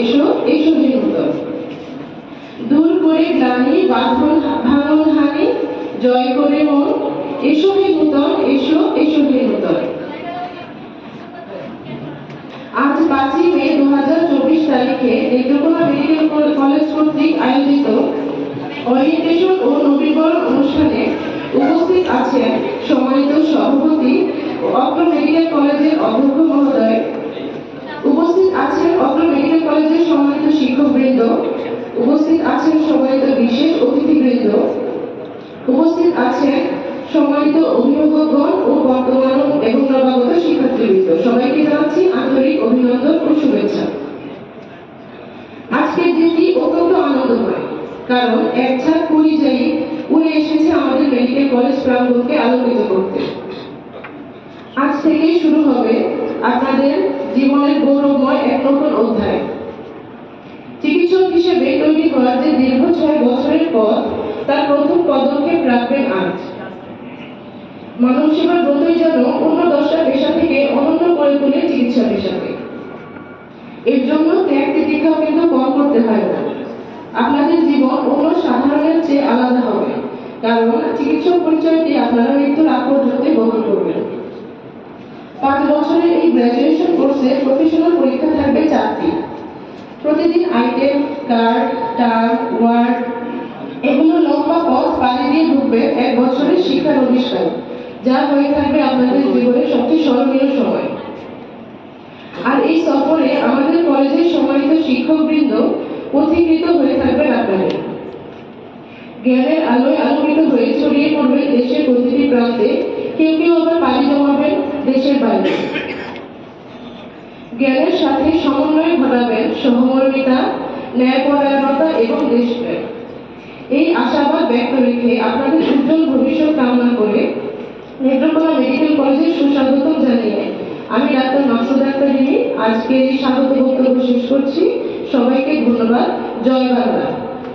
এসো এসো হে দূর করে গ্লানি বাঁধন ভাঙন হানি, জয় করে মন। এসো হে এসো এসো হে আজ পাঁচই মে দু হাজার চব্বিশ তারিখে নেত্রকোনা মেডিকেল কলেজ কর্তৃক আয়োজিত ওরিয়েন্টেশন ও নবীকরণ অনুষ্ঠানে উপস্থিত আছেন সম্মানিত সভাপতি অত্র মেডিকেল কলেজের অধ্যক্ষ মহোদয় উপস্থিত আছেন অত্র মেডিকেল কলেজের সম্মানিত শিক্ষকবৃন্দ উপস্থিত আছেন সম্মানিত বিশেষ অতিথিবৃন্দ উপস্থিত আছেন সম্মানিত অভিভাবকগণ ও বর্তমান এবং নবাগত শিক্ষার্থীবৃন্দ। সবাইকে জানাচ্ছি আন্তরিক অভিনন্দন ও শুভেচ্ছা। আজকের দিনটি অত্যন্ত আনন্দময়, কারণ এক ছাদ পরিযায়ী উড়ে এসেছে আমাদের মেডিকেল কলেজ প্রাঙ্গণকে আলোকিত করতে। আজ থেকেই শুরু হবে আপনাদের জীবনের গৌরবময় এক নতুন অধ্যায়। চিকিৎসক হিসেবে তৈরি হওয়ার যে দীর্ঘ ছয় বছরের পর তার পদক্ষেপ রাখবেন আজ মানব সেবার ব্রতই যেন অন্য দশটা পেশা থেকে অনন্য করে তোলে চিকিৎসা পেশাকে। এর জন্য ত্যাগ তিতিক্ষাও কিন্তু কম করতে হয় না। আপনাদের জীবন অন্য সাধারণের চেয়ে আলাদা হবে, কারণ চিকিৎসক পরিচয়টি আপনারা মৃত্যুর আগ পর্যন্ত বহন করবেন। পাঁচ বছরের এই গ্র্যাজুয়েশন কোর্সে প্রফেশনাল পরীক্ষা থাকবে চারটি। প্রতিদিন আইটেম কার্ড টার্ম ওয়ার্ড এগুলো লম্বা পথ পাড়ি এক বছরের শিক্ষার অনুষ্ঠান, যা হয়ে থাকবে আপনাদের জীবনের সবচেয়ে স্মরণীয় সময়। আর এই সফরে আমাদের কলেজের সম্মানিত শিক্ষকবৃন্দ পথিকৃত হয়ে থাকবেন আপনাদের জ্ঞানের আলোয় আলোকিত হয়ে ছড়িয়ে পড়বে দেশের প্রতিটি প্রান্তে কেউ কেউ আবার পাড়ি জমাবেন দেশের বাইরে। জ্ঞানের সাথে সমন্বয় ঘটাবেন সহমর্মিতা, ন্যায়পরায়ণতা এবং দেশপ্রেম। এই আশাবাদ ব্যক্ত রেখে আপনাদের উজ্জ্বল ভবিষ্যৎ কামনা করে নেত্রকোনা মেডিকেল কলেজে সুস্বাগত জানিয়ে আমি ডাক্তার মাসুদ আক্তারিনী আজকে স্বাগত বক্তব্য শেষ করছি। সবাইকে ধন্যবাদ। জয় বাংলা।